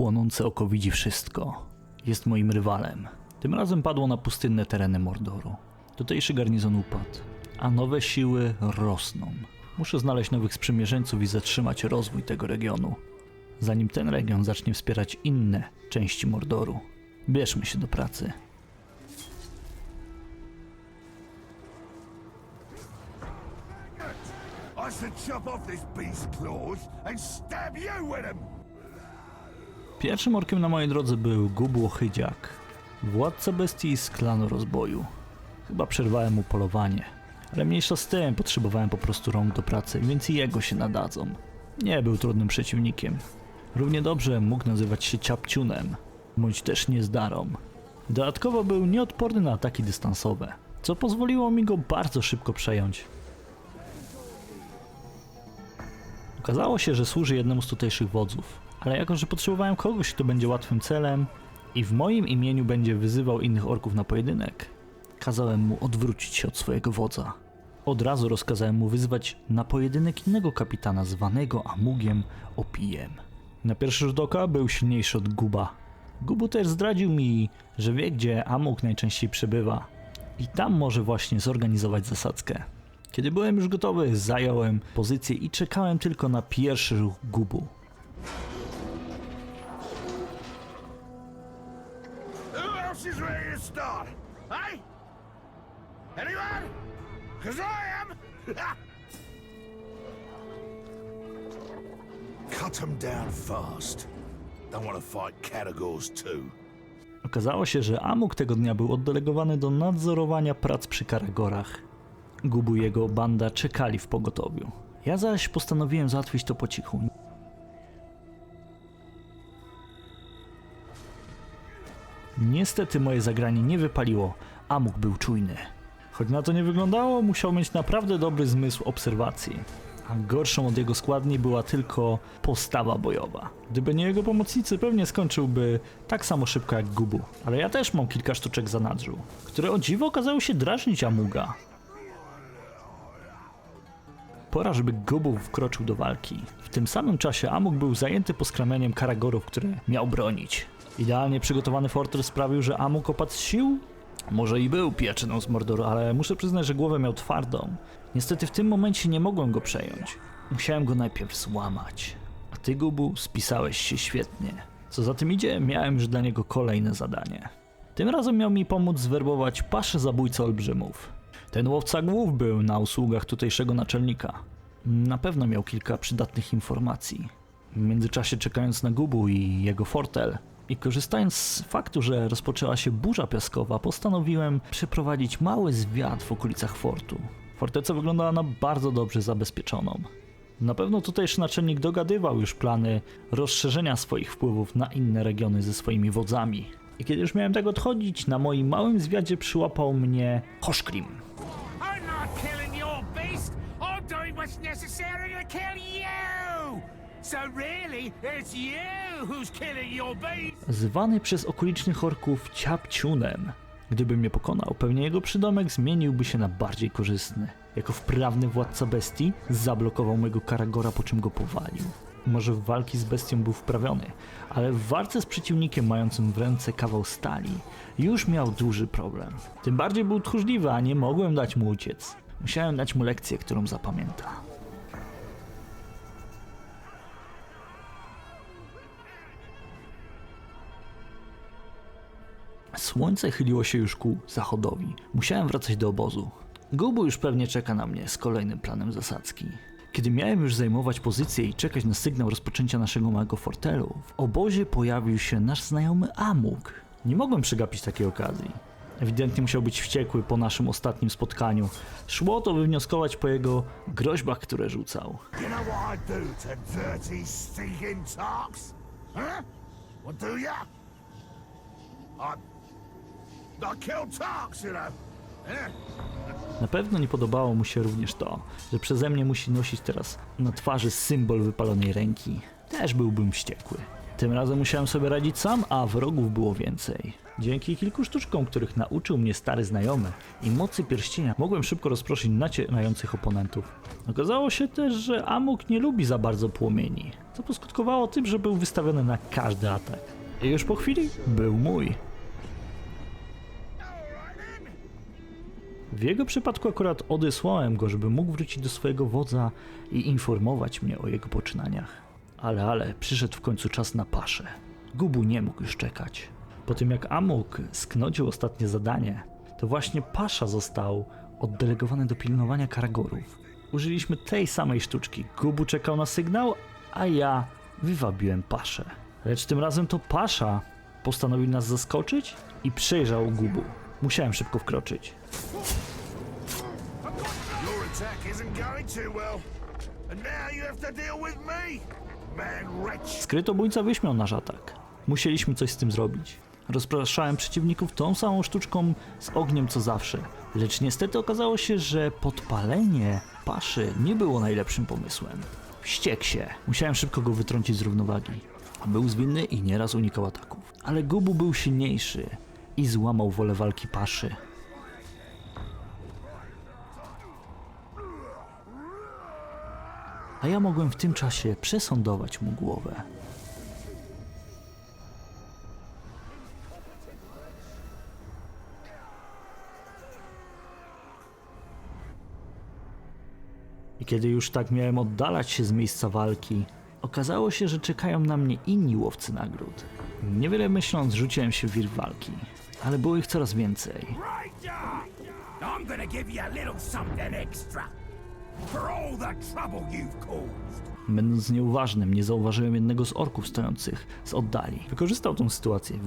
Płonące oko widzi wszystko. Jest moim rywalem. Tym razem padło na pustynne tereny Mordoru. Tutejszy garnizon upadł, a nowe siły rosną. Muszę znaleźć nowych sprzymierzeńców i zatrzymać rozwój tego regionu, zanim ten region zacznie wspierać inne części Mordoru. Bierzmy się do pracy. I should chop off this beast's claws and stab you with them. Pierwszym orkiem na mojej drodze był Gubu Ochydziak, władca bestii z klanu rozboju. Chyba przerwałem mu polowanie, ale mniejsza z tym, potrzebowałem po prostu rąk do pracy, więc jego się nadadzą. Nie był trudnym przeciwnikiem. Równie dobrze mógł nazywać się Ciapciunem, bądź też Niezdarą. Dodatkowo był nieodporny na ataki dystansowe, co pozwoliło mi go bardzo szybko przejąć. Okazało się, że służy jednemu z tutejszych wodzów, ale jako, że potrzebowałem kogoś, kto będzie łatwym celem i w moim imieniu będzie wyzywał innych orków na pojedynek, kazałem mu odwrócić się od swojego wodza. Od razu rozkazałem mu wyzwać na pojedynek innego kapitana zwanego Amugiem Opijem. Na pierwszy rzut oka był silniejszy od Guba. Gubu też zdradził mi, że wie gdzie Amuk najczęściej przebywa i tam może właśnie zorganizować zasadzkę. Kiedy byłem już gotowy, zająłem pozycję i czekałem tylko na pierwszy ruch Gubu. Start? Hey? Anyone? Cause I am! Cut them down fast. Don't want to fight Catagors too. Okazało się, że Amuk tego dnia był oddelegowany do nadzorowania prac przy Karagorach. Gubu i jego banda czekali w pogotowiu. Ja zaś postanowiłem załatwić to po cichu. Niestety moje zagranie nie wypaliło. Amuk był czujny. Choć na to nie wyglądało, musiał mieć naprawdę dobry zmysł obserwacji. A gorszą od jego składni była tylko postawa bojowa. Gdyby nie jego pomocnicy, pewnie skończyłby tak samo szybko jak Gubu. Ale ja też mam kilka sztuczek zanadrzu, które o dziwo okazały się drażnić Amuga. Pora, żeby Gubu wkroczył do walki. W tym samym czasie Amuk był zajęty poskramianiem karagorów, które miał bronić. Idealnie przygotowany fortress sprawił, że Amuk opadł z sił? Może i był pieczyną z Mordoru, ale muszę przyznać, że głowę miał twardą. Niestety w tym momencie nie mogłem go przejąć. Musiałem go najpierw złamać. A ty, Gubu, spisałeś się świetnie. Co za tym idzie, miałem już dla niego kolejne zadanie. Tym razem miał mi pomóc zwerbować paszę zabójcę olbrzymów. Ten łowca głów był na usługach tutejszego naczelnika. Na pewno miał kilka przydatnych informacji. W międzyczasie czekając na Gubu i jego fortel i korzystając z faktu, że rozpoczęła się burza piaskowa, postanowiłem przeprowadzić mały zwiat w okolicach fortu. Forteca wyglądała na bardzo dobrze zabezpieczoną. Na pewno tutejszy naczelnik dogadywał już plany rozszerzenia swoich wpływów na inne regiony ze swoimi wodzami. I kiedy już miałem tak odchodzić, na moim małym zwiadzie przyłapał mnie Hoszkrim. Zwany przez okolicznych orków Ciapciunem. Gdyby mnie pokonał, pewnie jego przydomek zmieniłby się na bardziej korzystny. Jako wprawny władca bestii zablokował mojego Karagora, po czym go powalił. Może w walki z bestią był wprawiony, ale w walce z przeciwnikiem mającym w ręce kawał stali już miał duży problem. Tym bardziej był tchórzliwy, a nie mogłem dać mu uciec. Musiałem dać mu lekcję, którą zapamięta. Słońce chyliło się już ku zachodowi. Musiałem wracać do obozu. Gubu już pewnie czeka na mnie z kolejnym planem zasadzki. Kiedy miałem już zajmować pozycję i czekać na sygnał rozpoczęcia naszego małego fortelu, w obozie pojawił się nasz znajomy Amuk. Nie mogłem przegapić takiej okazji. Ewidentnie musiał być wściekły po naszym ostatnim spotkaniu. Szło to wywnioskować po jego groźbach, które rzucał. I... Na pewno nie podobało mu się również to, że przeze mnie musi nosić teraz na twarzy symbol wypalonej ręki. Też byłbym wściekły. Tym razem musiałem sobie radzić sam, a wrogów było więcej. Dzięki kilku sztuczkom, których nauczył mnie stary znajomy i mocy pierścienia, mogłem szybko rozproszyć nacierających oponentów. Okazało się też, że Amok nie lubi za bardzo płomieni, co poskutkowało tym, że był wystawiony na każdy atak. I już po chwili był mój. W jego przypadku akurat odesłałem go, żeby mógł wrócić do swojego wodza i informować mnie o jego poczynaniach. Ale, ale, przyszedł w końcu czas na paszę. Gubu nie mógł już czekać. Po tym jak Amuk sknodził ostatnie zadanie, to właśnie pasza został oddelegowany do pilnowania karagorów. Użyliśmy tej samej sztuczki. Gubu czekał na sygnał, a ja wywabiłem paszę. Lecz tym razem to pasza postanowił nas zaskoczyć i przejrzał Gubu. Musiałem szybko wkroczyć. Attack isn't going too well. And now you have to deal with me, man wretch. Skrytobójca wyśmiał nasz atak. Musieliśmy coś z tym zrobić. Rozpraszałem przeciwników tą samą sztuczką z ogniem co zawsze. Lecz niestety okazało się, że podpalenie paszy nie było najlepszym pomysłem. Wściekł się. Musiałem szybko go wytrącić z równowagi. Był zwinny i nieraz unikał ataków. Ale Gubu był silniejszy i złamał wolę walki paszy. A ja mogłem w tym czasie przesądować mu głowę. I kiedy już tak miałem oddalać się z miejsca walki, okazało się, że czekają na mnie inni łowcy nagród. Niewiele myśląc, rzuciłem się w wir walki, ale było ich coraz więcej. I'm gonna give you a little something extra. Będąc nieuważnym, nie zauważyłem jednego z orków stojących z oddali. Wykorzystał tą sytuację.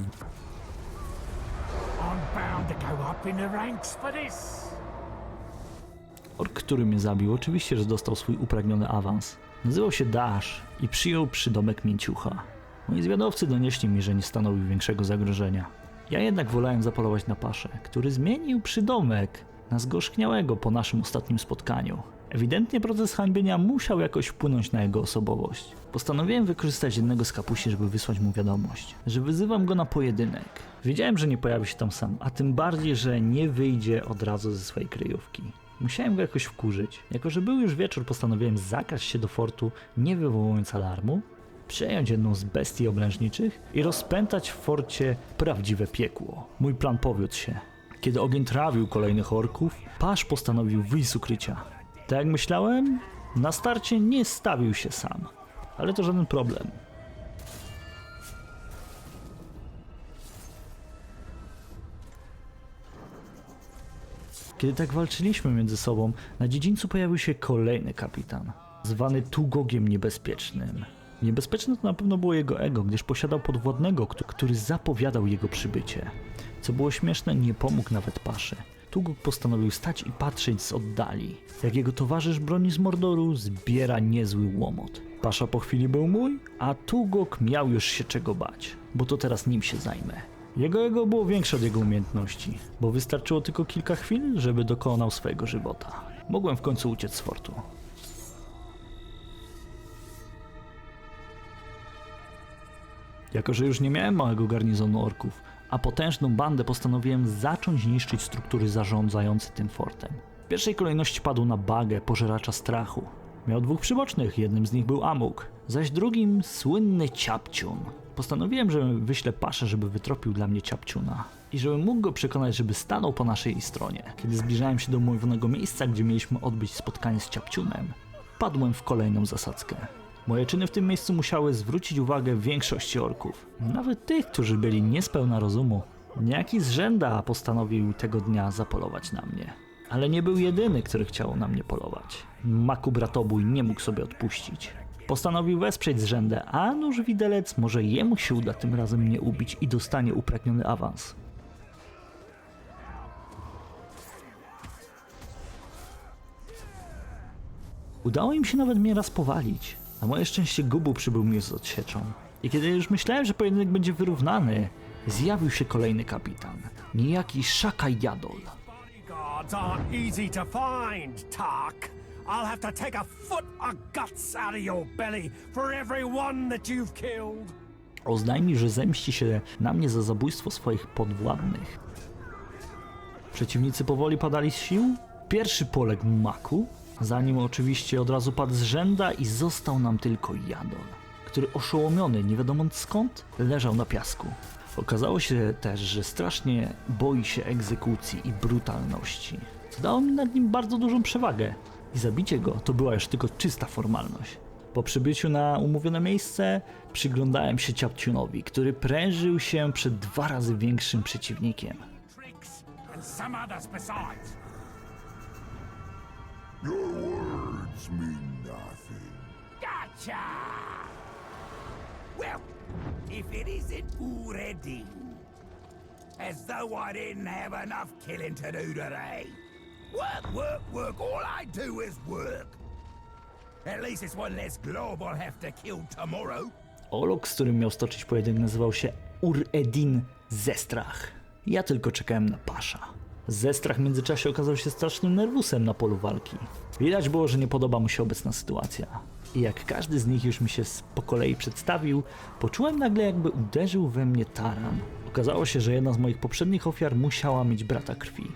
Ork, który mnie zabił, oczywiście, że dostał swój upragniony awans. Nazywał się Dash i przyjął przydomek Mięciucha. Moi zwiadowcy donieśli mi, że nie stanowił większego zagrożenia. Ja jednak wolałem zapolować na paszę, który zmienił przydomek na zgorzkniałego po naszym ostatnim spotkaniu. Ewidentnie proces hańbienia musiał jakoś wpłynąć na jego osobowość. Postanowiłem wykorzystać jednego z kapusi, żeby wysłać mu wiadomość, że wyzywam go na pojedynek. Wiedziałem, że nie pojawi się tam sam, a tym bardziej, że nie wyjdzie od razu ze swojej kryjówki. Musiałem go jakoś wkurzyć. Jako, że był już wieczór, postanowiłem zakraść się do fortu, nie wywołując alarmu, przejąć jedną z bestii oblężniczych i rozpętać w forcie prawdziwe piekło. Mój plan powiódł się. Kiedy ogień trawił kolejnych orków, Pasz postanowił wyjść z ukrycia. Tak jak myślałem, na starcie nie stawił się sam. Ale to żaden problem. Kiedy tak walczyliśmy między sobą, na dziedzińcu pojawił się kolejny kapitan, zwany Tugogiem Niebezpiecznym. Niebezpieczne to na pewno było jego ego, gdyż posiadał podwładnego, któ- który zapowiadał jego przybycie. Co było śmieszne, nie pomógł nawet paszy. Tugog postanowił stać i patrzeć z oddali, jak jego towarzysz broni z Mordoru zbiera niezły łomot. Pasza po chwili był mój, a Tugog miał już się czego bać, bo to teraz nim się zajmę. Jego ego było większe od jego umiejętności, bo wystarczyło tylko kilka chwil, żeby dokonał swojego żywota. Mogłem w końcu uciec z fortu. Jako, że już nie miałem małego garnizonu orków, a potężną bandę postanowiłem zacząć niszczyć struktury zarządzające tym fortem. W pierwszej kolejności padł na bagę pożeracza strachu. Miał dwóch przybocznych, jednym z nich był Amuk, zaś drugim słynny Ciapciun. Postanowiłem, że wyślę paszę, żeby wytropił dla mnie Ciapciuna i żebym mógł go przekonać, żeby stanął po naszej stronie. Kiedy zbliżałem się do mówionego miejsca, gdzie mieliśmy odbyć spotkanie z Ciapciunem, padłem w kolejną zasadzkę. Moje czyny w tym miejscu musiały zwrócić uwagę większości orków, nawet tych, którzy byli niespełna rozumu. Niejaki z rzęda postanowił tego dnia zapolować na mnie. Ale nie był jedyny, który chciał na mnie polować. Maku bratobój nie mógł sobie odpuścić. Postanowił wesprzeć z rzędę, a nuż widelec może jemu się uda tym razem mnie ubić i dostanie upragniony awans. Udało im się nawet mnie raz powalić. Na moje szczęście Gubu przybył mi z odsieczą. I kiedy już myślałem, że pojedynek będzie wyrównany, zjawił się kolejny kapitan. Niejaki Shaka Jadol. Bodyguards aren't easy to find, Tark. I'll have to take a foot of guts out of your belly for every one that you've killed. Oznajmił, że zemści się na mnie za zabójstwo swoich podwładnych. Przeciwnicy powoli padali z sił. Pierwszy poległ Maku, zanim oczywiście od razu padł z rzęda i został nam tylko Jadol, który oszołomiony nie wiadomo skąd leżał na piasku. Okazało się też, że strasznie boi się egzekucji i brutalności, co dało mi nad nim bardzo dużą przewagę. I zabicie go to była już tylko czysta formalność. Po przybyciu na umówione miejsce przyglądałem się Ciapciunowi, który prężył się przed dwa razy większym przeciwnikiem. Tricks and some others besides. Your words mean nothing. Gotcha! Well, if it isn't Uredin. As though I didn't have enough killing to do today. Work, work, work. All I do is work. At least it's one less glob I'll have to kill tomorrow. Olok, z którym miał stoczyć pojedynek, nazywał się Ur-Edin Zestrach. Ja tylko czekałem na pasza. Zestrach w międzyczasie okazał się strasznym nerwusem na polu walki. Widać było, że nie podoba mu się obecna sytuacja. I jak każdy z nich już mi się po kolei przedstawił, poczułem nagle jakby uderzył we mnie taran. Okazało się, że jedna z moich poprzednich ofiar musiała mieć brata krwi.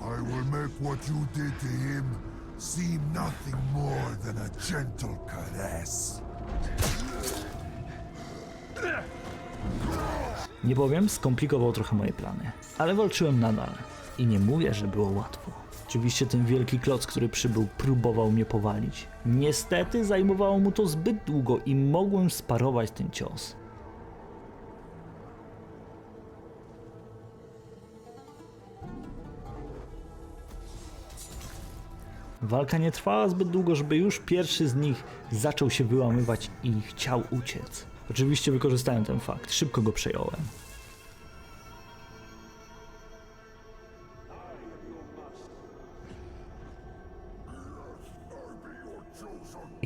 I will make what you did to him seem nothing more than a gentle caress. Nie powiem, skomplikował trochę moje plany, ale walczyłem nadal i nie mówię, że było łatwo. Oczywiście ten wielki kloc, który przybył, próbował mnie powalić. Niestety zajmowało mu to zbyt długo i mogłem sparować ten cios. Walka nie trwała zbyt długo, żeby już pierwszy z nich zaczął się wyłamywać i chciał uciec. Oczywiście wykorzystałem ten fakt, szybko go przejąłem.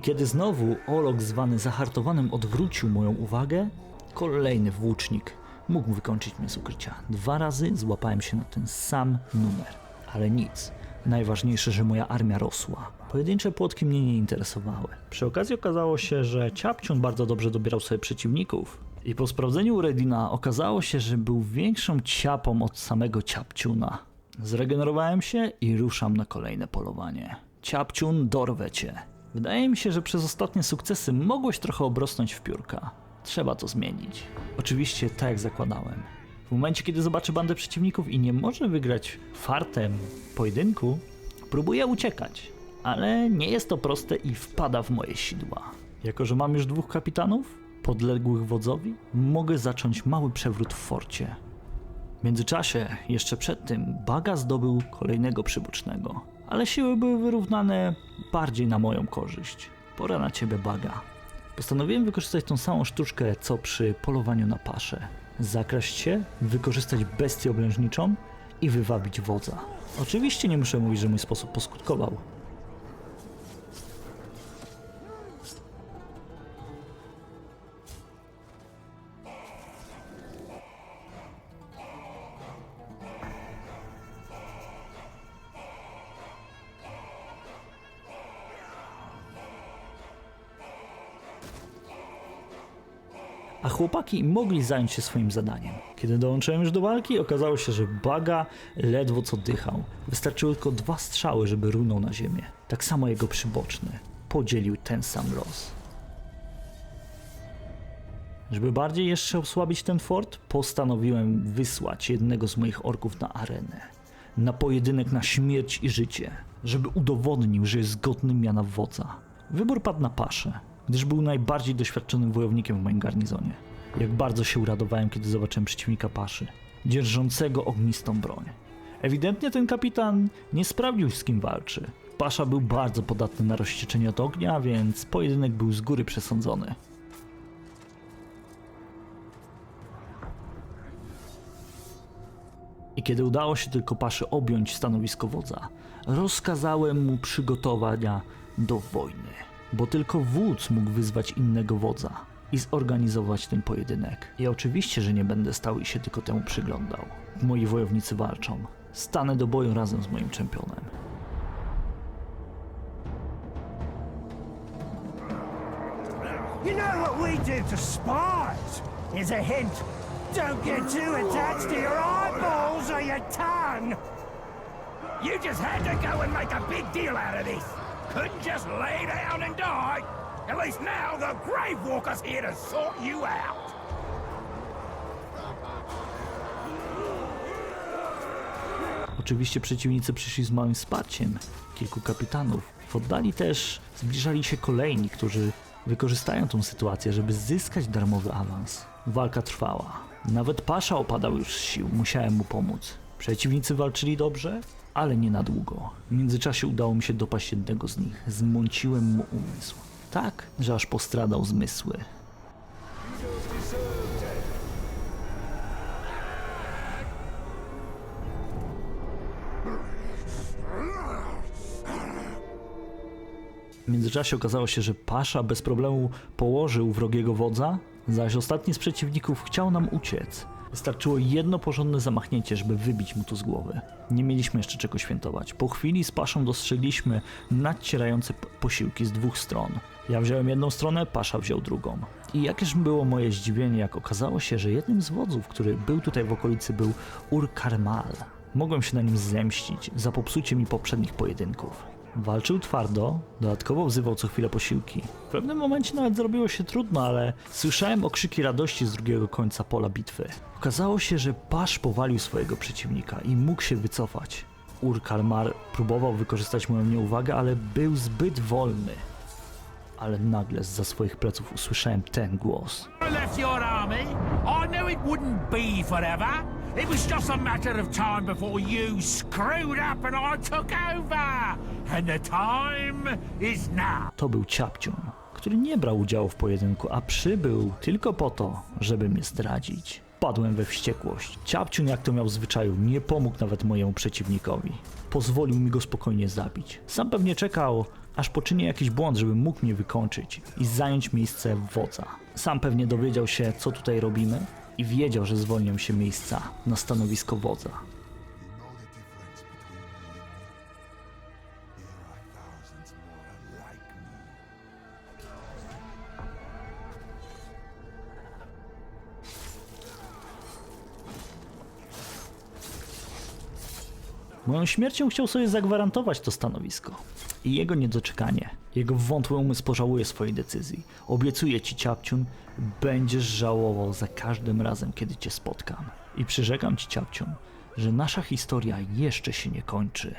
Kiedy znowu Olok zwany zahartowanym odwrócił moją uwagę, kolejny włócznik mógł wykończyć mnie z ukrycia. Dwa razy złapałem się na ten sam numer, ale nic. Najważniejsze, że moja armia rosła. Pojedyncze płotki mnie nie interesowały. Przy okazji okazało się, że Ciapciun bardzo dobrze dobierał sobie przeciwników. I po sprawdzeniu Redina okazało się, że był większą ciapą od samego Ciapciuna. Zregenerowałem się i ruszam na kolejne polowanie. Ciapciun, dorwę cię. Wydaje mi się, że przez ostatnie sukcesy mogłeś trochę obrosnąć w piórka. Trzeba to zmienić. Oczywiście tak jak zakładałem. W momencie, kiedy zobaczę bandę przeciwników i nie może wygrać fartem pojedynku, próbuje uciekać. Ale nie jest to proste i wpada w moje sidła. Jako, że mam już dwóch kapitanów, podległych wodzowi, mogę zacząć mały przewrót w forcie. W międzyczasie, jeszcze przed tym, Baga zdobył kolejnego przybocznego, ale siły były wyrównane bardziej na moją korzyść. Pora na ciebie, Baga. Postanowiłem wykorzystać tą samą sztuczkę, co przy polowaniu na paszę. Zakraść się, wykorzystać bestię oblężniczą i wywabić wodza. Oczywiście nie muszę mówić, że mój sposób poskutkował. A chłopaki mogli zająć się swoim zadaniem. Kiedy dołączyłem już do walki, okazało się, że Baga ledwo co dychał. Wystarczyły tylko dwa strzały, żeby runął na ziemię. Tak samo jego przyboczny. Podzielił ten sam los. Żeby bardziej jeszcze osłabić ten fort, postanowiłem wysłać jednego z moich orków na arenę. Na pojedynek na śmierć i życie, żeby udowodnił, że jest godnym miana wodza. Wybór padł na paszę, gdyż był najbardziej doświadczonym wojownikiem w moim garnizonie. Jak bardzo się uradowałem, kiedy zobaczyłem przeciwnika paszy, dzierżącego ognistą broń. Ewidentnie ten kapitan nie sprawdził, z kim walczy. Pasza był bardzo podatny na rozścieczenie od ognia, więc pojedynek był z góry przesądzony. I kiedy udało się tylko Paszy objąć stanowisko wodza, rozkazałem mu przygotowania do wojny, bo tylko wódz mógł wyzwać innego wodza i zorganizować ten pojedynek. I oczywiście, że nie będę stał i się tylko temu przyglądał. Moi wojownicy walczą. stanę do boju razem z moim czempionem. You to spies? Is a hint. Don't get too attached to your eyeballs or your tongue. You just had to go and make a big deal out of this. Couldn't just lay down and die. At least now the Grave Walker's here to sort you out. Oczywiście przeciwnicy przyszli z małym wsparciem kilku kapitanów. W oddali też zbliżali się kolejni, którzy wykorzystają tą sytuację, żeby zyskać darmowy awans. Walka trwała. Nawet Pasza opadał już z sił, musiałem mu pomóc. Przeciwnicy walczyli dobrze, ale nie na długo. W międzyczasie udało mi się dopaść jednego z nich. Zmąciłem mu umysł. Tak, że aż postradał zmysły. W międzyczasie okazało się, że Pasza bez problemu położył wrogiego wodza, zaś ostatni z przeciwników chciał nam uciec. Wystarczyło jedno porządne zamachnięcie, żeby wybić mu to z głowy. Nie mieliśmy jeszcze czego świętować. Po chwili z Paszą dostrzegliśmy nadcierające posiłki z dwóch stron. Ja wziąłem jedną stronę, Pasza wziął drugą. I jakież było moje zdziwienie, jak okazało się, że jednym z wodzów, który był tutaj w okolicy, był Ur Karmal. Mogłem się na nim zemścić za popsucie mi poprzednich pojedynków. Walczył twardo, dodatkowo wzywał co chwilę posiłki. W pewnym momencie nawet zrobiło się trudno, ale słyszałem okrzyki radości z drugiego końca pola bitwy. Okazało się, że Pasz powalił swojego przeciwnika i mógł się wycofać. Ur-Kalmar próbował wykorzystać moją nieuwagę, ale był zbyt wolny. Ale nagle za swoich pleców usłyszałem ten głos. Left your army. I knew it wouldn't be forever. It was just a matter of time before you screwed up and I took over. And the time is now. To był Ciapciun, który nie brał udziału w pojedynku, a przybył tylko po to, żeby mnie zdradzić. Padłem we wściekłość. Ciapciun, jak to miał w zwyczaju, nie pomógł nawet mojemu przeciwnikowi. Pozwolił mi go spokojnie zabić. Sam pewnie czekał, aż poczynię jakiś błąd, żeby mógł mnie wykończyć i zająć miejsce wodza. Sam pewnie dowiedział się, co tutaj robimy i wiedział, że zwolnią się miejsca na stanowisko wodza. Moją śmiercią chciał sobie zagwarantować to stanowisko. I jego niedoczekanie, jego wątły umysł pożałuje swojej decyzji. Obiecuję ci, Ciapciun, będziesz żałował za każdym razem, kiedy cię spotkam. I przyrzekam ci, Ciapciun, że nasza historia jeszcze się nie kończy.